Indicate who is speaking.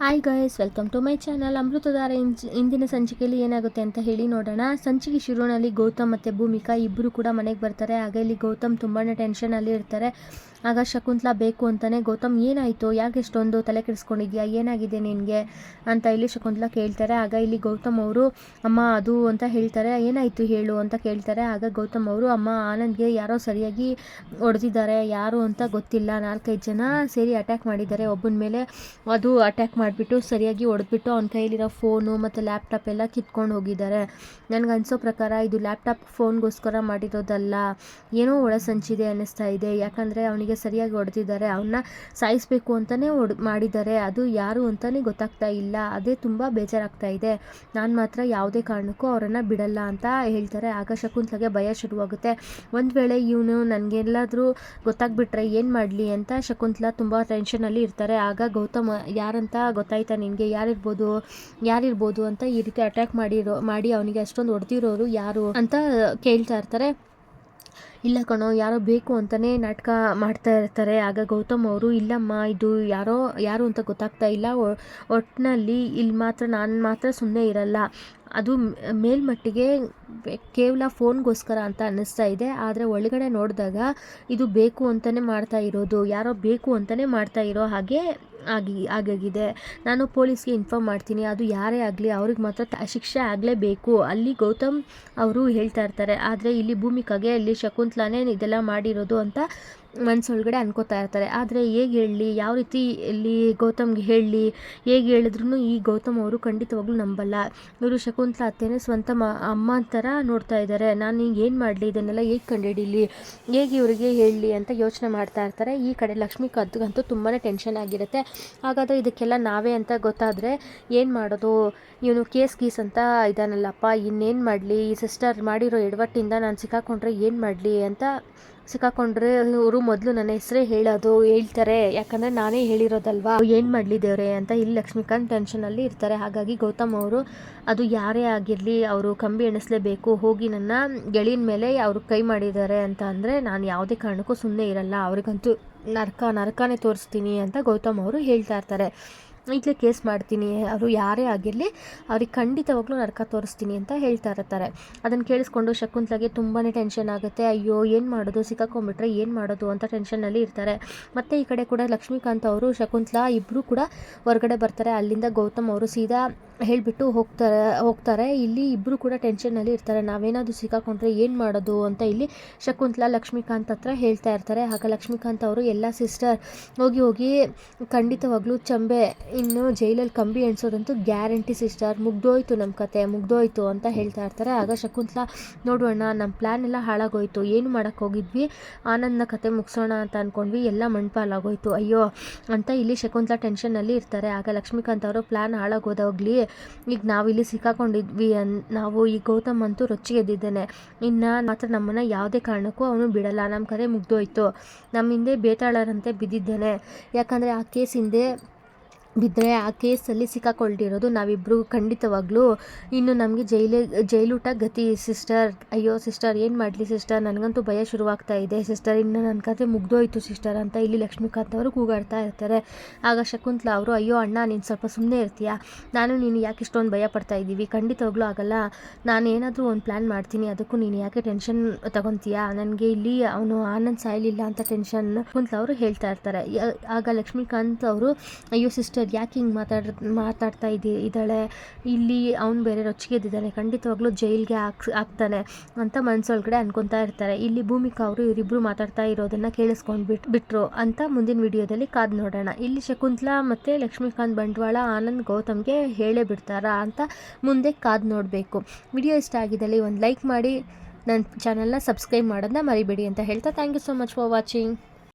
Speaker 1: Hi guys welcome to my channel Amruthadhara ಇಂದಿನ ಸಂಚಿಕೆಯಲ್ಲಿ ಏನಾಗುತ್ತೆ ಅಂತ ಹೇಳಿ ನೋಡೋಣ. ಸಂಚಿಕೆ ಶುರುವಿನಲ್ಲಿ ಗೌತಮ್ ಮತ್ತು ಭೂಮಿಕಾ ಇಬ್ಬರು ಕೂಡ ಮನೆಗೆ ಬರ್ತಾರೆ. ಆಗ ಇಲ್ಲಿ ಗೌತಮ್ ತುಂಬಾ ಟೆನ್ಷನಲ್ಲಿ ಇರ್ತಾರೆ. ಆಗ ಶಕುಂತಲಾ ಬೇಕು ಅಂತಲೇ ಗೌತಮ್, ಏನಾಯಿತು? ಯಾಕೆ ಎಷ್ಟೊಂದು ತಲೆ ಕೆಡಿಸ್ಕೊಂಡಿದ್ಯಾ? ಏನಾಗಿದೆ ನಿನಗೆ? ಅಂತ ಇಲ್ಲಿ ಶಕುಂತಲಾ ಕೇಳ್ತಾರೆ. ಆಗ ಇಲ್ಲಿ ಗೌತಮ್ ಅವರು, ಅಮ್ಮ, ಅದು ಅಂತ ಹೇಳ್ತಾರೆ. ಏನಾಯಿತು ಹೇಳು? ಅಂತ ಕೇಳ್ತಾರೆ. ಆಗ ಗೌತಮ್ ಅವರು, ಅಮ್ಮ, ಆನಂದ್ಗೆ ಯಾರೋ ಸರಿಯಾಗಿ ಹೊಡೆದಿದ್ದಾರೆ. ಯಾರು ಅಂತ ಗೊತ್ತಿಲ್ಲ. ನಾಲ್ಕೈದು ಜನ ಸೇರಿ ಅಟ್ಯಾಕ್ ಮಾಡಿದ್ದಾರೆ. ಒಬ್ಬನ ಮೇಲೆ ಅದು ಅಟ್ಯಾಕ್ ಮಾಡಿಬಿಟ್ಟು ಸರಿಯಾಗಿ ಹೊಡೆದ್ಬಿಟ್ಟು ಅವ್ನ ಕೈಯಲ್ಲಿರೋ ಫೋನು ಮತ್ತು ಲ್ಯಾಪ್ಟಾಪ್ ಎಲ್ಲ ಕಿತ್ಕೊಂಡು ಹೋಗಿದ್ದಾರೆ. ನನಗೆ ಅನಿಸೋ ಪ್ರಕಾರ ಇದು ಲ್ಯಾಪ್ಟಾಪ್ ಫೋನ್ಗೋಸ್ಕರ ಮಾಡಿರೋದಲ್ಲ. ಏನೋ ಒಳಸಂಚಿದೆ ಅನ್ನಿಸ್ತಾ ಇದೆ. ಯಾಕಂದರೆ ಅವನಿಗೆ ಸರಿಯಾಗಿ ಹೊಡೆದಿದ್ದಾರೆ ಅವನ್ನ ಸಾಯಿಸಬೇಕು ಅಂತಲೇ ಹೊಡ್ ಮಾಡಿದ್ದಾರೆ. ಅದು ಯಾರು ಅಂತಲೇ ಗೊತ್ತಾಗ್ತಾ ಇಲ್ಲ. ಅದೇ ತುಂಬ ಬೇಜಾರಾಗ್ತಾ ಇದೆ. ನಾನು ಮಾತ್ರ ಯಾವುದೇ ಕಾರಣಕ್ಕೂ ಅವರನ್ನು ಬಿಡಲ್ಲ ಅಂತ ಹೇಳ್ತಾರೆ. ಆಗ ಶಕುಂತಲೆಗೆ ಭಯ ಶುರುವಾಗುತ್ತೆ. ಒಂದು ವೇಳೆ ಇವನು ನನಗೆಲ್ಲಾದರೂ ಗೊತ್ತಾಗ್ಬಿಟ್ರೆ ಏನು ಮಾಡಲಿ ಅಂತ ಶಕುಂತಲಾ ತುಂಬ ಟೆನ್ಷನಲ್ಲಿ ಇರ್ತಾರೆ. ಆಗ ಗೌತಮ್ ಯಾರಂತ ಗೊತ್ತಾಯ್ತಾ ನಿನಗೆ? ಯಾರಿರ್ಬೋದು? ಯಾರಿರ್ಬೋದು ಅಂತ ಈ ರೀತಿ ಅಟ್ಯಾಕ್ ಮಾಡಿರೋ ಮಾಡಿ ಅವನಿಗೆ ಅಷ್ಟೊಂದು ಹೊಡೆದಿರೋರು ಯಾರು ಅಂತ ಕೇಳ್ತಾ ಇರ್ತಾರೆ. ಇಲ್ಲ ಕಣೋ, ಯಾರೋ ಬೇಕು ಅಂತಲೇ ನಾಟಕ ಮಾಡ್ತಾ ಇರ್ತಾರೆ. ಆಗ ಗೌತಮ್ ಅವರು, ಇಲ್ಲಮ್ಮ, ಇದು ಯಾರೋ, ಯಾರು ಅಂತ ಗೊತ್ತಾಗ್ತಾ ಇಲ್ಲ. ಒಟ್ಟಿನಲ್ಲಿ ಇಲ್ಲಿ ಮಾತ್ರ ನಾನು ಮಾತ್ರ ಸುಮ್ಮನೆ ಇರಲ್ಲ. ಅದು ಮೇಲ್ಮಟ್ಟಿಗೆ ಕೇವಲ ಫೋನ್ಗೋಸ್ಕರ ಅಂತ ಅನ್ನಿಸ್ತಾ ಇದೆ. ಆದರೆ ಒಳಗಡೆ ನೋಡಿದಾಗ ಇದು ಬೇಕು ಅಂತಲೇ ಮಾಡ್ತಾ ಇರೋದು, ಯಾರೋ ಬೇಕು ಅಂತಲೇ ಮಾಡ್ತಾ ಇರೋ ಹಾಗೆ ಆಗಿ, ಆಗಾಗಿದೆ. ನಾನು ಪೊಲೀಸ್ಗೆ ಇನ್ಫಾರ್ಮ್ ಮಾಡ್ತೀನಿ, ಅದು ಯಾರೇ ಆಗಲಿ ಅವ್ರಿಗೆ ಮಾತ್ರ ಶಿಕ್ಷೆ ಆಗಲೇಬೇಕು. ಅಲ್ಲಿ ಗೌತಮ್ ಅವರು ಹೇಳ್ತಾ ಇರ್ತಾರೆ, ಆದರೆ ಇಲ್ಲಿ ಭೂಮಿಕಾಗೆ, ಅಲ್ಲಿ ಶಕುಂತಲಾನೇ ಇದೆಲ್ಲ ಮಾಡಿರೋದು ಅಂತ ಮನಸ್ಸೊಳಗಡೆ ಅನ್ಕೋತಾ ಇರ್ತಾರೆ. ಆದರೆ ಹೇಗೆ ಹೇಳಲಿ ಯಾವ ರೀತಿ ಇಲ್ಲಿ ಗೌತಮ್ಗೆ ಹೇಳಲಿ ಹೇಗೆ ಹೇಳಿದ್ರು ಈ ಗೌತಮ್ ಅವರು ಖಂಡಿತವಾಗ್ಲೂ ನಂಬಲ್ಲ. ಇವರು ಶಕುಂತಲ ಅತ್ತೆನೇ ಸ್ವಂತ ಮ, ಅಮ್ಮ ಥರ ನೋಡ್ತಾ ಇದ್ದಾರೆ ನಾನು ಈಗ ಏನು ಮಾಡಲಿ? ಇದನ್ನೆಲ್ಲ ಹೇಗೆ ಕಂಡುಹಿಡೀಲಿ? ಹೇಗೆ ಇವರಿಗೆ ಹೇಳಲಿ ಅಂತ ಯೋಚನೆ ಮಾಡ್ತಾ ಇರ್ತಾರೆ. ಈ ಕಡೆ ಲಕ್ಷ್ಮಿ ಕದ್ಗಂತೂ ತುಂಬಾ ಟೆನ್ಷನ್ ಆಗಿರುತ್ತೆ. ಹಾಗಾದರೆ ಇದಕ್ಕೆಲ್ಲ ನಾವೇ ಅಂತ ಗೊತ್ತಾದರೆ ಏನು ಮಾಡೋದು? ಇವನು ಕೇಸ್ ಗೀಸ್ ಅಂತ ಇದಾನಲ್ಲಪ್ಪ, ಇನ್ನೇನು ಮಾಡಲಿ? ಈ ಸಿಸ್ಟರ್ ಮಾಡಿರೋ ಎಡವಟ್ಟಿಂದ ನಾನು ಸಿಕ್ಕಾಕೊಂಡ್ರೆ ಏನು ಮಾಡಲಿ? ಅಂತ ಸಿಕ್ಕಾಕೊಂಡ್ರೆ ಅವರು ಮೊದಲು ನನ್ನ ಹೆಸರೇ ಹೇಳೋದು, ಹೇಳ್ತಾರೆ. ಯಾಕಂದರೆ ನಾನೇ ಹೇಳಿರೋದಲ್ವಾ? ಏನು ಮಾಡಲಿ ದೇವ್ರೆ ಅಂತ ಇಲ್ಲಿ ಲಕ್ಷ್ಮೀಕಾಂತ್ ಟೆನ್ಷನಲ್ಲಿ ಇರ್ತಾರೆ. ಹಾಗಾಗಿ ಗೌತಮ್ ಅವರು, ಅದು ಯಾರೇ ಆಗಿರಲಿ, ಅವರು ಕಂಬಿ ಎಣಿಸ್ಲೇಬೇಕು, ಹೋಗಿ ನನ್ನ ಗೆಳಿನ ಮೇಲೆ ಅವರು ಕೈ ಮಾಡಿದ್ದಾರೆ ಅಂತ ಅಂದರೆ ನಾನು ಯಾವುದೇ ಕಾರಣಕ್ಕೂ ಸುಮ್ಮನೆ ಇರಲ್ಲ. ಅವ್ರಿಗಂತೂ ನರಕ, ನರಕನೇ ತೋರಿಸ್ತೀನಿ ಅಂತ ಗೌತಮ್ ಅವರು ಹೇಳ್ತಾ ಇರ್ತಾರೆ. ಈಗಲೇ ಕೇಸ್ ಮಾಡ್ತೀನಿ ಅವರು ಯಾರೇ ಆಗಿರಲಿ ಅವ್ರಿಗೆ ಖಂಡಿತವಾಗ್ಲೂ ನರಕ ತೋರಿಸ್ತೀನಿ ಅಂತ ಹೇಳ್ತಾ ಇರ್ತಾರೆ. ಅದನ್ನು ಕೇಳಿಸ್ಕೊಂಡು ಶಕುಂತಲಾಗೆ ತುಂಬಾ ಟೆನ್ಷನ್ ಆಗುತ್ತೆ. ಅಯ್ಯೋ, ಏನು ಮಾಡೋದು? ಸಿಕ್ಕಾಕೊಂಡ್ಬಿಟ್ರೆ ಏನು ಮಾಡೋದು ಅಂತ ಟೆನ್ಷನ್ನಲ್ಲಿ ಇರ್ತಾರೆ. ಮತ್ತು ಈ ಕಡೆ ಕೂಡ ಲಕ್ಷ್ಮೀಕಾಂತ್ ಅವರು, ಶಕುಂತಲಾ ಇಬ್ಬರು ಕೂಡ ಹೊರಗಡೆ ಬರ್ತಾರೆ. ಅಲ್ಲಿಂದ ಗೌತಮ್ ಅವರು ಸೀದಾ ಹೇಳಿಬಿಟ್ಟು ಹೋಗ್ತಾರೆ ಹೋಗ್ತಾರೆ. ಇಲ್ಲಿ ಇಬ್ಬರು ಕೂಡ ಟೆನ್ಷನ್ನಲ್ಲಿ ಇರ್ತಾರೆ. ನಾವೇನಾದರೂ ಸಿಕ್ಕಾಕೊಂಡ್ರೆ ಏನು ಮಾಡೋದು ಅಂತ ಇಲ್ಲಿ ಶಕುಂತಲಾ, ಲಕ್ಷ್ಮೀಕಾಂತ್ ಹತ್ರ ಹೇಳ್ತಾ ಇರ್ತಾರೆ. ಆಗ ಲಕ್ಷ್ಮೀಕಾಂತ್ ಅವರು, ಎಲ್ಲ ಸಿಸ್ಟರ್ ಹೋಗಿ ಹೋಗಿ ಖಂಡಿತವಾಗ್ಲೂ ಚಂಬೆ, ಇನ್ನು ಜೈಲಲ್ಲಿ ಕಂಬಿ ಎಣಿಸೋದಂತೂ ಗ್ಯಾರಂಟಿ ಸಿಸ್ಟರ್ ಮುಗ್ದೋಯ್ತು ನಮ್ಮ ಕತೆ, ಮುಗ್ದೋಯ್ತು ಅಂತ ಹೇಳ್ತಾ ಇರ್ತಾರೆ. ಆಗ ಶಕುಂತಲಾ ನೋಡೋಣ ನಮ್ಮ ಪ್ಲ್ಯಾನ್ ಎಲ್ಲ ಹಾಳಾಗೋಯ್ತು. ಏನು ಮಾಡೋಕ್ಕೆ ಹೋಗಿದ್ವಿ? ಆನಂದನ ಕತೆ ಮುಗಿಸೋಣ ಅಂತ ಅಂದ್ಕೊಂಡ್ವಿ ಎಲ್ಲ ಮಣ್ಪಾಲಾಗೋಯ್ತು. ಅಯ್ಯೋ ಅಂತ ಇಲ್ಲಿ ಶಕುಂತಲಾ ಟೆನ್ಷನ್ನಲ್ಲಿ ಇರ್ತಾರೆ. ಆಗ ಲಕ್ಷ್ಮೀಕಾಂತ್ ಅವರು ಪ್ಲ್ಯಾನ್ ಹಾಳಾಗೋದೋಗ್ಲಿ ಈಗ ನಾವಿಲ್ಲಿ ಸಿಕ್ಕಾಕೊಂಡಿದ್ವಿ ಅನ್, ನಾವು ಈ ಗೌತಮ್ ಅಂತೂ ರೊಚ್ಚಿಗೆದ್ದಿದ್ದಾನೆ. ಇನ್ನು ಮಾತ್ರ ನಮ್ಮನ್ನು ಯಾವುದೇ ಕಾರಣಕ್ಕೂ ಅವನು ಬಿಡಲ್ಲ. ನಮ್ಮ ಕತೆ ಮುಗ್ದೋಯ್ತು. ನಮ್ಮ ಹಿಂದೆ ಬೇತಾಳರಂತೆ ಬಿದ್ದಿದ್ದಾನೆ. ಯಾಕಂದರೆ ಆ ಕೇಸ್ ಹಿಂದೆ ಬಿದ್ದರೆ ಆ ಕೇಸಲ್ಲಿ ಸಿಕ್ಕಾಕೊಳ್ತಿರೋದು ನಾವಿಬ್ಬರು ಖಂಡಿತವಾಗ್ಲೂ ಇನ್ನು ನಮಗೆ ಜೈಲೇ, ಜೈಲೂಟ ಗತಿ ಸಿಸ್ಟರ್, ಅಯ್ಯೋ ಸಿಸ್ಟರ್ ಏನು ಮಾಡಲಿ ಸಿಸ್ಟರ್? ನನಗಂತೂ ಭಯ ಶುರುವಾಗ್ತಾ ಇದೆ ಸಿಸ್ಟರ್. ಇನ್ನು ನನ್ನ ಕತೆ ಮುಗ್ದೋಯ್ತು ಸಿಸ್ಟರ್ ಅಂತ ಇಲ್ಲಿ ಲಕ್ಷ್ಮೀಕಾಂತ್ ಅವರು ಕೂಗಾಡ್ತಾ ಇರ್ತಾರೆ. ಆಗ ಶಕುಂತಲಾ ಅವರು, ಅಯ್ಯೋ ಅಣ್ಣ, ನೀನು ಸ್ವಲ್ಪ ಸುಮ್ಮನೆ ಇರ್ತೀಯಾ? ನಾನು ನೀನು ಯಾಕೆ ಇಷ್ಟೊಂದು ಭಯ ಪಡ್ತಾ ಇದ್ದೀವಿ? ಖಂಡಿತವಾಗ್ಲೂ ಆಗಲ್ಲ. ನಾನು ಏನಾದರೂ ಒಂದು ಪ್ಲ್ಯಾನ್ ಮಾಡ್ತೀನಿ. ಅದಕ್ಕೂ ನೀನು ಯಾಕೆ ಟೆನ್ಷನ್ ತಗೊತೀಯ? ನನಗೆ ಇಲ್ಲಿ ಅವನು ಆನಂದ್ ಸಾಯಲಿಲ್ಲ ಅಂತ ಟೆನ್ಷನ್. ಶಕುಂತ್ಲಾ ಅವರು ಹೇಳ್ತಾ ಇರ್ತಾರೆ. ಆಗ ಲಕ್ಷ್ಮೀಕಾಂತ್ ಅವರು, ಅಯ್ಯೋ ಸಿಸ್ಟರ್ ಯಾಕೆ ಹಿಂಗೆ ಮಾತಾಡ್, ಮಾತಾಡ್ತಾ ಇದ್ದಿ, ಇದ್ದಾಳೆ? ಇಲ್ಲಿ ಅವ್ನು ಬೇರೆ ರೊಚ್ಚಿಗೆದ್ದಿದ್ದಾನೆ ಖಂಡಿತವಾಗ್ಲೂ ಜೈಲ್ಗೆ ಹಾಕ್, ಹಾಕ್ತಾನೆ ಅಂತ ಮನಸ್ಸೊಳಗಡೆ ಅನ್ಕೊತಾ ಇರ್ತಾರೆ. ಇಲ್ಲಿ ಭೂಮಿಕಾ ಅವರು ಇವರಿಬ್ಬರು ಮಾತಾಡ್ತಾ ಇರೋದನ್ನು ಕೇಳಿಸ್ಕೊಂಡು ಬಿಟ್, ಬಿಟ್ರು ಅಂತ ಮುಂದಿನ ವಿಡಿಯೋದಲ್ಲಿ ಕಾದು ನೋಡೋಣ. ಇಲ್ಲಿ ಶಕುಂತಲಾ ಮತ್ತು ಲಕ್ಷ್ಮೀಕಾಂತ್ ಬಂಟ್ವಾಳ, ಆನಂದ್, ಗೌತಮ್ಗೆ ಹೇಳೇ ಬಿಡ್ತಾರಾ ಅಂತ ಮುಂದೆ ಕಾದು ನೋಡಬೇಕು. ವಿಡಿಯೋ ಇಷ್ಟ ಆಗಿದ್ದಲ್ಲಿ ಒಂದು ಲೈಕ್ ಮಾಡಿ ನನ್ನ ಚಾನಲ್ನ ಸಬ್ಸ್ಕ್ರೈಬ್ ಮಾಡೋದನ್ನ ಮರಿಬೇಡಿ ಅಂತ ಹೇಳ್ತಾ thank you so much for watching